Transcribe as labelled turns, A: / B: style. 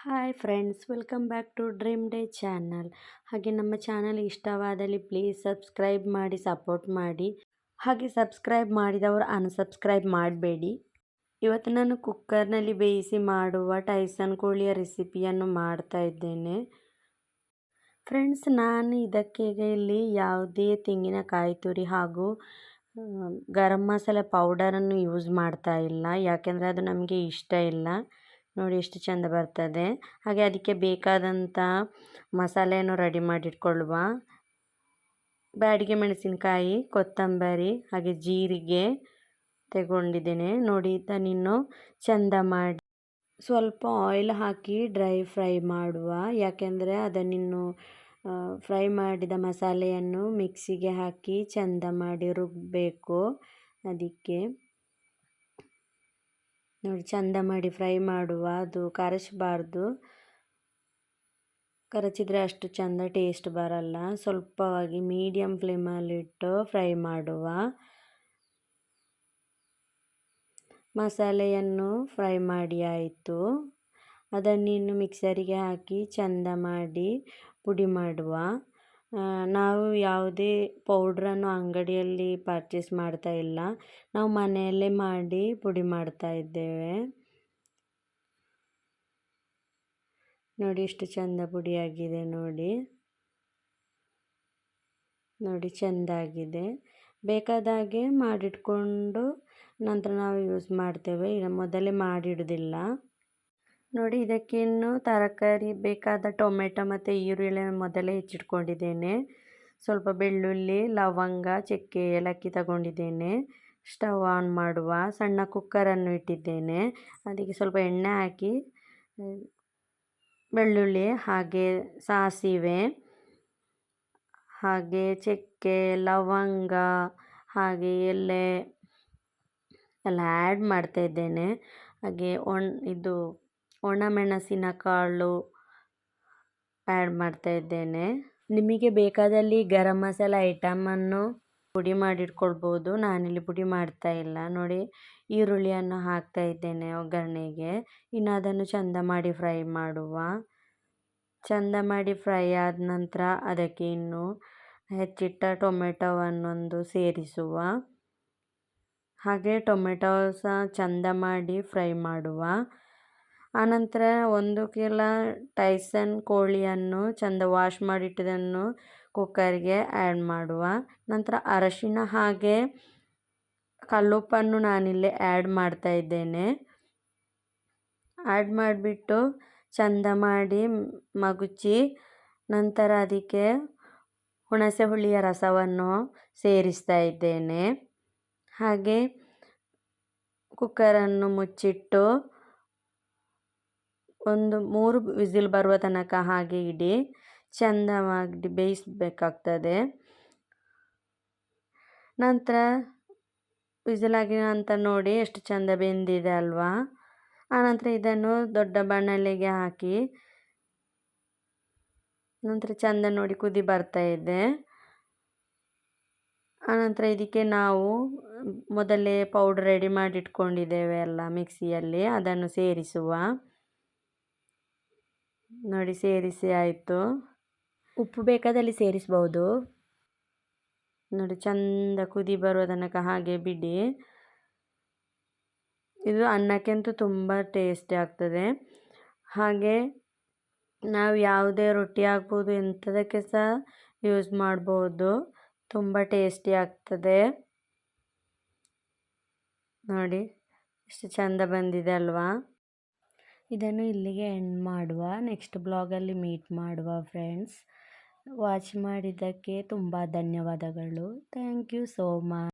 A: Hi friends welcome back to dream day channel ಹಾಗೆ ನಮ್ಮ channel ಇಷ್ಟವಾದಲ್ಲಿ ಪ್ಲೀಸ್ ಸಬ್ಸ್ಕ್ರೈಬ್ ಮಾಡಿ ಸಪೋರ್ಟ್ ಮಾಡಿ. ಹಾಗೆ ಸಬ್ಸ್ಕ್ರೈಬ್ ಮಾಡಿದವರು ಅನ್ಸಬ್ಸ್ಕ್ರೈಬ್ ಮಾಡಬೇಡಿ. ಇವತ್ತು ನಾನು ಕುಕ್ಕರ್ನಲ್ಲಿ ಬೇಯಿಸಿ ಮಾಡುವ ಟೈಸನ್ ಕೋಳಿಯ ರೆಸಿಪಿಯನ್ನು ಮಾಡ್ತಾ ಇದ್ದೇನೆ. ಫ್ರೆಂಡ್ಸ್ ನಾನು ಇದಕ್ಕೆ ಇಲ್ಲಿ ಯಾವುದೇ ತೆಂಗಿನಕಾಯಿ ತುರಿ ಹಾಗೂ ಗರಂ ಮಸಾಲೆ ಪೌಡರನ್ನು ಯೂಸ್ ಮಾಡ್ತಾ ಇಲ್ಲ. ಯಾಕೆಂದರೆ ಅದು ನಮಗೆ ಇಷ್ಟ ಇಲ್ಲ. ನೋಡಿ ಎಷ್ಟು ಚೆಂದ ಬರ್ತದೆ. ಹಾಗೆ ಅದಕ್ಕೆ ಬೇಕಾದಂಥ ಮಸಾಲೆಯನ್ನು ರೆಡಿ ಮಾಡಿಟ್ಕೊಳ್ಳುವ ಬ್ಯಾಡಿಗೆ ಮೆಣಸಿನಕಾಯಿ, ಕೊತ್ತಂಬರಿ, ಹಾಗೆ ಜೀರಿಗೆ ತಗೊಂಡಿದ್ದೇನೆ. ನೋಡಿ ಇದನ್ನಿನ್ನು ಚೆಂದ ಮಾಡಿ ಸ್ವಲ್ಪ ಆಯಿಲ್ ಹಾಕಿ ಡ್ರೈ ಫ್ರೈ ಮಾಡುವ. ಯಾಕೆಂದರೆ ಅದನ್ನಿನ್ನು ಫ್ರೈ ಮಾಡಿದ ಮಸಾಲೆಯನ್ನು ಮಿಕ್ಸಿಗೆ ಹಾಕಿ ಚೆಂದ ಮಾಡಿ ರುಬ್ಬಬೇಕು ಅದಕ್ಕೆ ನೋಡಿ, ಚಂದ ಮಾಡಿ ಫ್ರೈ ಮಾಡುವ, ಅದು ಕರಚಬಾರ್ದು ಕರಚಿದ್ರೆ ಅಷ್ಟು ಚಂದ ಟೇಸ್ಟ್ ಬರಲ್ಲ. ಸ್ವಲ್ಪವಾಗಿ ಮೀಡಿಯಮ್ ಫ್ಲೇಮಲ್ಲಿಟ್ಟು ಫ್ರೈ ಮಾಡುವ. ಮಸಾಲೆಯನ್ನು ಫ್ರೈ ಮಾಡಿ ಆಯಿತು. ಅದನ್ನಿನ್ನು ಮಿಕ್ಸರಿಗೆ ಹಾಕಿ ಚಂದ ಮಾಡಿ ಪುಡಿ ಮಾಡುವ. ನಾವು ಯಾವುದೇ ಪೌಡ್ರನ್ನು ಅಂಗಡಿಯಲ್ಲಿ ಪರ್ಚೇಸ್ ಮಾಡ್ತಾ ಇಲ್ಲ. ನಾವು ಮನೆಯಲ್ಲೇ ಮಾಡಿ ಪುಡಿ ಮಾಡ್ತಾ ಇದ್ದೇವೆ. ನೋಡಿ ಎಷ್ಟು ಚೆಂದ ಪುಡಿಯಾಗಿದೆ ನೋಡಿ. ನೋಡಿ ಚೆಂದಾಗಿದೆ. ಬೇಕಾದಾಗೆ ಮಾಡಿಟ್ಕೊಂಡು ನಂತರ ನಾವು ಯೂಸ್ ಮಾಡ್ತೇವೆ. ಈಗ ಮೊದಲೇ ಮಾಡಿಡುವುದಿಲ್ಲ ನೋಡಿ, ಇದಕ್ಕಿನ್ನು ತರಕಾರಿ ಬೇಕಾದ ಟೊಮೆಟೊ ಮತ್ತು ಈರುಳ್ಳಿ ಮೊದಲೇ ಹೆಚ್ಚಿಟ್ಕೊಂಡಿದ್ದೇನೆ. ಸ್ವಲ್ಪ ಬೆಳ್ಳುಳ್ಳಿ, ಲವಂಗ, ಚಕ್ಕೆ, ಏಲಕ್ಕಿ ತಗೊಂಡಿದ್ದೇನೆ. ಸ್ಟವ್ ಆನ್ ಮಾಡುವ ಸಣ್ಣ ಕುಕ್ಕರನ್ನು ಇಟ್ಟಿದ್ದೇನೆ. ಅದಕ್ಕೆ ಸ್ವಲ್ಪ ಎಣ್ಣೆ ಹಾಕಿ, ಬೆಳ್ಳುಳ್ಳಿ ಹಾಗೆ ಸಾಸಿವೆ, ಹಾಗೆ ಚಕ್ಕೆ, ಲವಂಗ, ಹಾಗೆ ಎಲೆ ಎಲ್ಲ ಆ್ಯಡ್ ಮಾಡ್ತಾ ಇದ್ದೇನೆ. ಹಾಗೆ ಒಣ ಇದು ಒಣಮೆಣಸಿನ ಕಾಳು ಆ್ಯಡ್ ಮಾಡ್ತಾ ಇದ್ದೇನೆ. ನಿಮಗೆ ಬೇಕಾದಲ್ಲಿ ಗರಂ ಮಸಾಲ ಐಟಮನ್ನು ಪುಡಿ ಮಾಡಿಟ್ಕೊಳ್ಬೋದು. ನಾನಿಲ್ಲಿ ಪುಡಿ ಮಾಡ್ತಾ ಇಲ್ಲ. ನೋಡಿ, ಈರುಳ್ಳಿಯನ್ನು ಹಾಕ್ತಾ ಇದ್ದೇನೆ ಒಗ್ಗರಣೆಗೆ. ಇನ್ನು ಅದನ್ನು ಚಂದ ಮಾಡಿ ಫ್ರೈ ಮಾಡುವ. ಚಂದ ಮಾಡಿ ಫ್ರೈ ಆದ ನಂತರ ಅದಕ್ಕೆ ಇನ್ನು ಹೆಚ್ಚಿಟ್ಟ ಟೊಮೆಟೊವನ್ನೊಂದು ಸೇರಿಸುವ. ಹಾಗೆ ಟೊಮೆಟೊ ಸಹ ಚಂದ ಮಾಡಿ ಫ್ರೈ ಮಾಡುವ. ಆನಂತರ ಒಂದು ಕಿಲ ಟೈಸನ್ ಕೋಳಿಯನ್ನು ಚೆಂದ ವಾಶ್ ಮಾಡಿಟ್ಟಿದ್ದನ್ನು ಕುಕ್ಕರ್ಗೆ ಆ್ಯಡ್ ಮಾಡುವ. ನಂತರ ಅರಶಿನ ಹಾಗೆ ಕಲ್ಲುಪ್ಪನ್ನು ನಾನಿಲ್ಲಿ ಆ್ಯಡ್ ಮಾಡ್ತಾ ಇದ್ದೇನೆ. ಆ್ಯಡ್ ಮಾಡಿಬಿಟ್ಟು ಚಂದ ಮಾಡಿ ಮಗುಚಿ ನಂತರ ಅದಕ್ಕೆ ಹುಣಸೆ ಹುಳಿಯ ರಸವನ್ನು ಸೇರಿಸ್ತಾ ಇದ್ದೇನೆ. ಹಾಗೆ ಕುಕ್ಕರನ್ನು ಮುಚ್ಚಿಟ್ಟು ಒಂದು ಮೂರು ವಿಸಿಲ್ ಬರುವ ತನಕ ಹಾಗೆ ಇಡಿ. ಚಂದವಾಗಿ ಬೇಯಿಸಬೇಕಾಗ್ತದೆ. ನಂತರ ವಿಸಿಲಾಗಿ ಅಂತ ನೋಡಿ ಎಷ್ಟು ಚಂದ ಬೆಂದಿದೆ ಅಲ್ವಾ? ಆನಂತರ ಇದನ್ನು ದೊಡ್ಡ ಬಾಣಲೆಗೆ ಹಾಕಿ, ನಂತರ ಚಂದ ನೋಡಿ ಕುದಿ ಬರ್ತಾ ಇದೆ. ಆನಂತರ ಇದಕ್ಕೆ ನಾವು ಮೊದಲೇ ಪೌಡ್ರ್ ರೆಡಿ ಮಾಡಿಟ್ಕೊಂಡಿದ್ದೇವೆ ಎಲ್ಲ ಮಿಕ್ಸಿಯಲ್ಲಿ, ಅದನ್ನು ಸೇರಿಸುವ. ನೋಡಿ ಸೇರಿಸಿ ಆಯಿತು. ಉಪ್ಪು ಬೇಕಾದಲ್ಲಿ ಸೇರಿಸ್ಬೋದು. ನೋಡಿ ಚಂದ ಕುದಿ ಬರುವ ತನಕ ಹಾಗೆ ಬಿಡಿ. ಇದು ಅನ್ನಕ್ಕೆಂತೂ ತುಂಬ ಟೇಸ್ಟಿ ಆಗ್ತದೆ. ಹಾಗೆ ನಾವು ಯಾವುದೇ ರೊಟ್ಟಿ ಆಗ್ಬೋದು ಎಂಥದಕ್ಕೆ ಸಹ ಯೂಸ್ ಮಾಡ್ಬೋದು. ತುಂಬ ಟೇಸ್ಟಿ ಆಗ್ತದೆ. ನೋಡಿ ಎಷ್ಟು ಚಂದ ಬಂದಿದೆ ಅಲ್ವಾ? ಇದನ್ನು ಇಲ್ಲಿಗೆ ಎಂಡ್ ಮಾಡುವ. ನೆಕ್ಸ್ಟ್ ಬ್ಲಾಗಲ್ಲಿ ಮೀಟ್ ಮಾಡುವ ಫ್ರೆಂಡ್ಸ್ ವಾಚ್ ಮಾಡಿದ್ದಕ್ಕೆ ತುಂಬ ಧನ್ಯವಾದಗಳು. Thank you so much